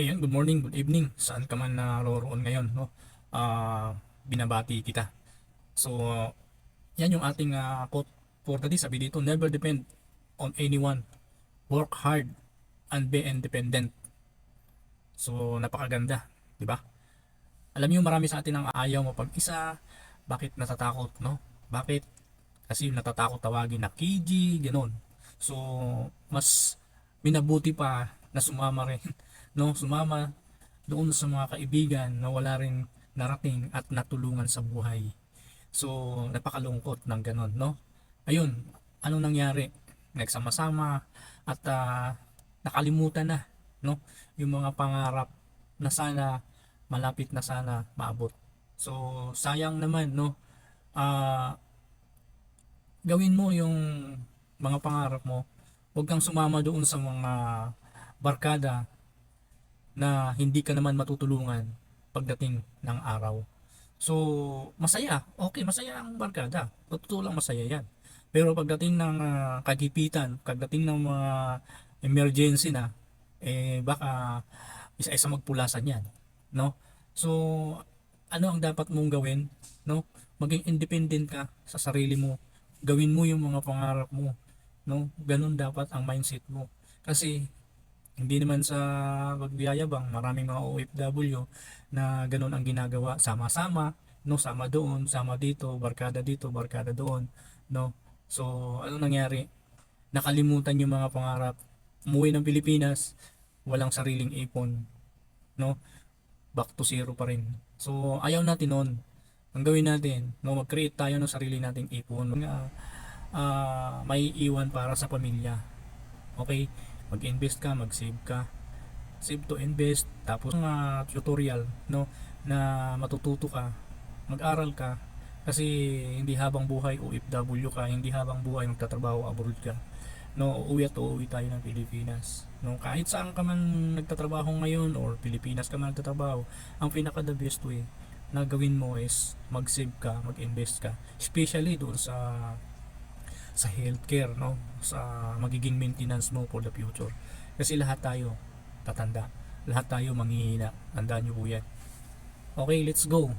Ayan, good morning, good evening. Saan ka man naroroon ngayon, no? Ah, binabati kita. So, yan yung ating ah, quote for today. Sabi dito, never depend on anyone. Work hard and be independent. So, napakaganda, di ba? Alam niyo marami sa atin ang ayaw mo pag isa. Bakit natatakot, no? Bakit? Kasi natatakot tawagin na KG, gano'n. So, mas minabuti pa na sumama rin no sumama doon sa mga kaibigan na wala rin narating at natulungan sa buhay. So napakalungkot ng ganon no? Ayun ano nangyari? Nagsama-sama at ah, nakalimutan na no? Yung mga pangarap na sana malapit na sana maabot. So sayang naman no? Ah gawin mo yung mga pangarap mo. Huwag kang sumama doon sa mga barkada na hindi ka naman matutulungan pagdating ng araw. So, masaya. Okay, masaya ang barkada. Totoo lang masaya yan. Pero pagdating ng ah, kagipitan, pagdating ng mga emergency na, eh baka isa-isa magpulasan yan. No? So, ano ang dapat mong gawin? No? Maging independent ka sa sarili mo. Gawin mo yung mga pangarap mo. No? Ganun dapat ang mindset mo. Kasi hindi naman sa pagbiyayabang, maraming mga OFW na ganun ang ginagawa, sama-sama, no, sama doon, sama dito, barkada dito, barkada doon, no. So, ano nangyari? Nakalimutan yung mga pangarap. Umuwi ng Pilipinas, walang sariling ipon, no. Back to zero pa rin. So, ayaw natin noon. Ang gawin natin, no, mag-create tayo ng sarili nating ipon. Uh, uh, may iwan para sa pamilya. Okay? Mag-invest ka, mag-save ka. Save to invest, tapos mga tutorial, no, na matututo ka, mag-aral ka, kasi hindi habang buhay OFW ka, hindi habang buhay magtatrabaho abroad ka. No, uuwi at uuwi tayo ng Pilipinas. No, kahit saan ka man nagtatrabaho ngayon or Pilipinas ka man nagtatrabaho, ang pinaka the best way na gawin mo is mag-save ka, mag-invest ka. Especially doon sa sa healthcare no? Sa magiging maintenance mo for the future. Kasi lahat tayo tatanda. Lahat tayo manghihina. Tandaan nyo po yan. Okay let's go